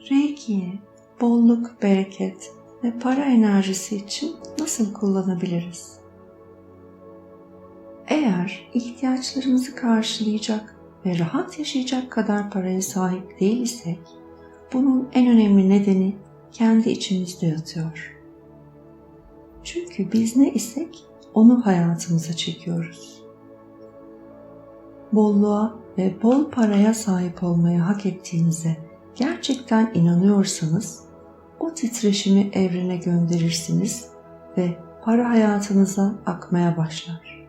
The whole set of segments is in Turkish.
Reiki'yi bolluk, bereket ve para enerjisi için nasıl kullanabiliriz? Eğer ihtiyaçlarımızı karşılayacak ve rahat yaşayacak kadar paraya sahip değil isek, bunun en önemli nedeni kendi içimizde yatıyor. Çünkü biz ne isek onu hayatımıza çekiyoruz. Bolluğa ve bol paraya sahip olmaya hak ettiğinize gerçekten inanıyorsanız o titreşimi evrene gönderirsiniz ve para hayatınıza akmaya başlar.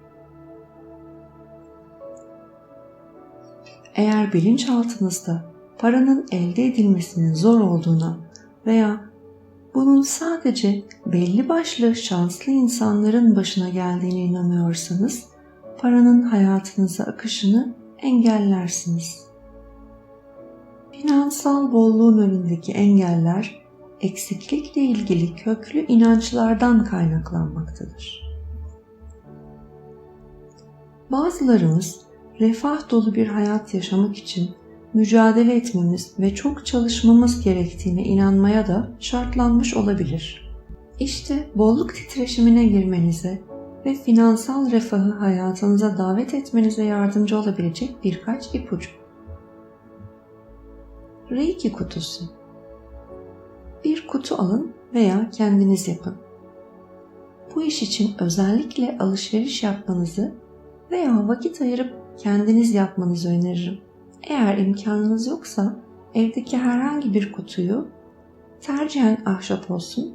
Eğer bilinçaltınızda paranın elde edilmesinin zor olduğuna veya bunun sadece belli başlı şanslı insanların başına geldiğine inanıyorsanız paranın hayatınıza akışını engellersiniz. Finansal bolluğun önündeki engeller eksiklikle ilgili köklü inançlardan kaynaklanmaktadır. Bazılarımız refah dolu bir hayat yaşamak için mücadele etmemiz ve çok çalışmamız gerektiğine inanmaya da şartlanmış olabilir. İşte bolluk titreşimine girmenize ve finansal refahı hayatınıza davet etmenize yardımcı olabilecek birkaç ipucu. Reiki kutusu Bir kutu alın veya kendiniz yapın. Bu iş için özellikle alışveriş yapmanızı veya vakit ayırıp kendiniz yapmanızı öneririm. Eğer imkanınız yoksa evdeki herhangi bir kutuyu tercihen ahşap olsun,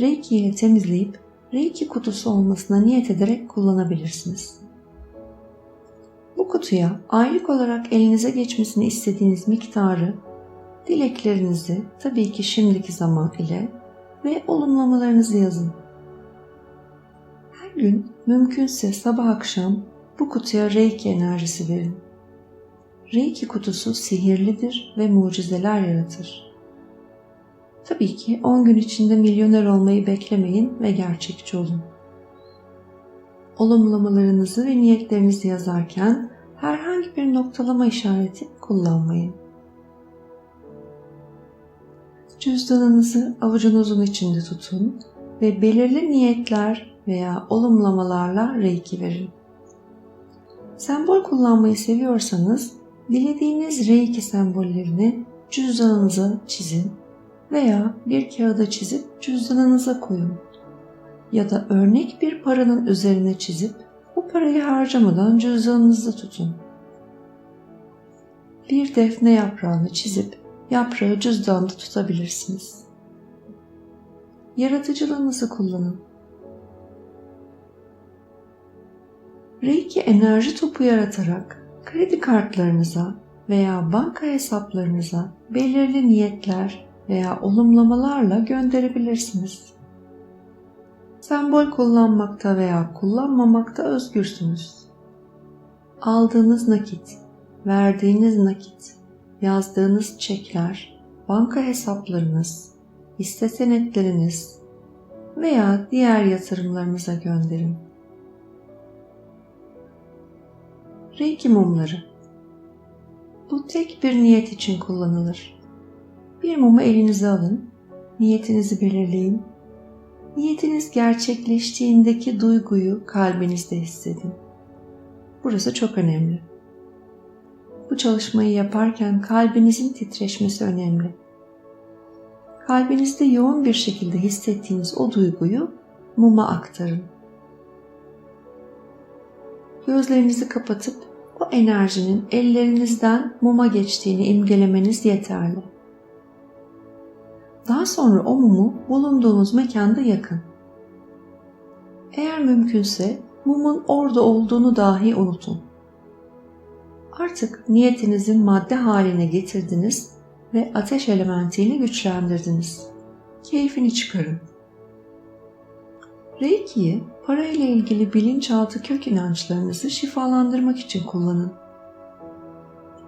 Reiki ile temizleyip Reiki kutusu olmasına niyet ederek kullanabilirsiniz. Bu kutuya aylık olarak elinize geçmesini istediğiniz miktarı, dileklerinizi tabii ki şimdiki zaman ile ve olumlamalarınızı yazın. Her gün mümkünse sabah akşam bu kutuya Reiki enerjisi verin. Reiki kutusu sihirlidir ve mucizeler yaratır. Tabii ki 10 gün içinde milyoner olmayı beklemeyin ve gerçekçi olun. Olumlamalarınızı ve niyetlerinizi yazarken herhangi bir noktalama işareti kullanmayın. Cüzdanınızı avucunuzun içinde tutun ve belirli niyetler veya olumlamalarla reiki verin. Sembol kullanmayı seviyorsanız dilediğiniz reiki sembollerini cüzdanınıza çizin veya bir kağıda çizip cüzdanınıza koyun. Ya da örnek bir paranın üzerine çizip bu parayı harcamadan cüzdanınızda tutun. Bir defne yaprağını çizip yaprağı cüzdanda tutabilirsiniz. Yaratıcılığınızı kullanın. Reiki enerji topu yaratarak kredi kartlarınıza veya banka hesaplarınıza belirli niyetler veya olumlamalarla gönderebilirsiniz. Sembol kullanmakta veya kullanmamakta özgürsünüz. Aldığınız nakit, verdiğiniz nakit, yazdığınız çekler, banka hesaplarınız, hisse senetleriniz veya diğer yatırımlarınıza gönderin. Reiki mumları Bu tek bir niyet için kullanılır. Bir mumu elinize alın, niyetinizi belirleyin. Niyetiniz gerçekleştiğindeki duyguyu kalbinizde hissedin. Burası çok önemli. Bu çalışmayı yaparken kalbinizin titreşmesi önemli. Kalbinizde yoğun bir şekilde hissettiğiniz o duyguyu muma aktarın. Gözlerinizi kapatıp o enerjinin ellerinizden muma geçtiğini imgelemeniz yeterli. Daha sonra o mumu bulunduğunuz mekanda yakın. Eğer mümkünse mumun orada olduğunu dahi unutun. Artık niyetinizin madde haline getirdiniz ve ateş elementiyle güçlendirdiniz. Keyfini çıkarın. Reiki'yi para ile ilgili bilinçaltı kök inançlarınızı şifalandırmak için kullanın.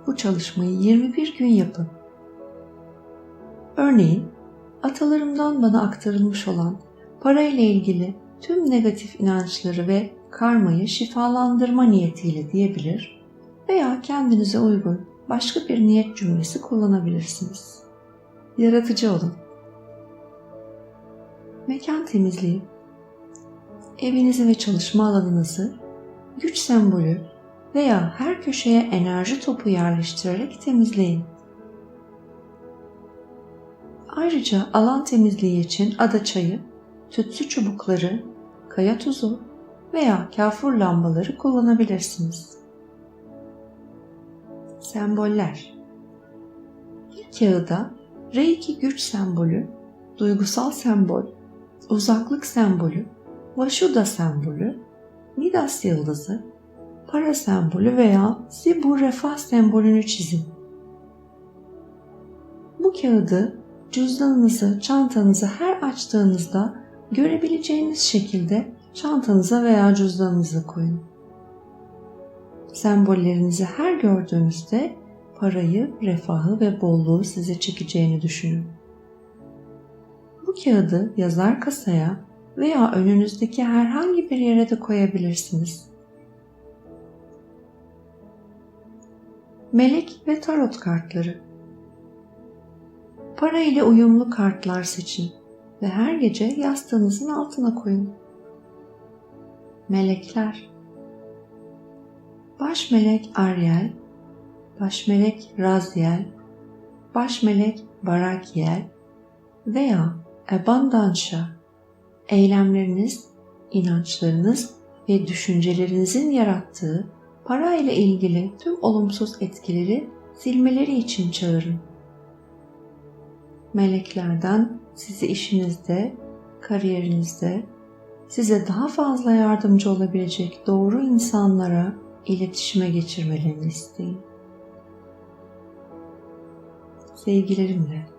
Bu çalışmayı 21 gün yapın. Örneğin, atalarımdan bana aktarılmış olan para ile ilgili tüm negatif inançları ve karmayı şifalandırma niyetiyle diyebilir veya kendinize uygun başka bir niyet cümlesi kullanabilirsiniz. Yaratıcı olun. Mekan temizliği. Evinizi ve çalışma alanınızı güç sembolü veya her köşeye enerji topu yerleştirerek temizleyin. Ayrıca alan temizliği için ada çayı, tütsü çubukları, kaya tuzu veya kafur lambaları kullanabilirsiniz. Semboller Bir kağıda Reiki güç sembolü, duygusal sembol, uzaklık sembolü, Vashuda sembolü, Midas yıldızı, para sembolü veya Zibu refah sembolünü çizin. Bu kağıdı cüzdanınızı, çantanızı her açtığınızda görebileceğiniz şekilde çantanıza veya cüzdanınıza koyun. Sembollerinizi her gördüğünüzde parayı, refahı ve bolluğu size çekeceğini düşünün. Bu kağıdı yazar kasaya veya önünüzdeki herhangi bir yere de koyabilirsiniz. Melek ve tarot kartları Para ile uyumlu kartlar seçin ve her gece yastığınızın altına koyun. Melekler Baş melek Ariel, baş melek Raziel, baş melek Barakiel veya Abandansha eylemleriniz, inançlarınız ve düşüncelerinizin yarattığı para ile ilgili tüm olumsuz etkileri silmeleri için çağırın. Meleklerden sizi işinizde, kariyerinizde, size daha fazla yardımcı olabilecek doğru insanlara iletişime geçirmelerini isteyin. Sevgilerimle.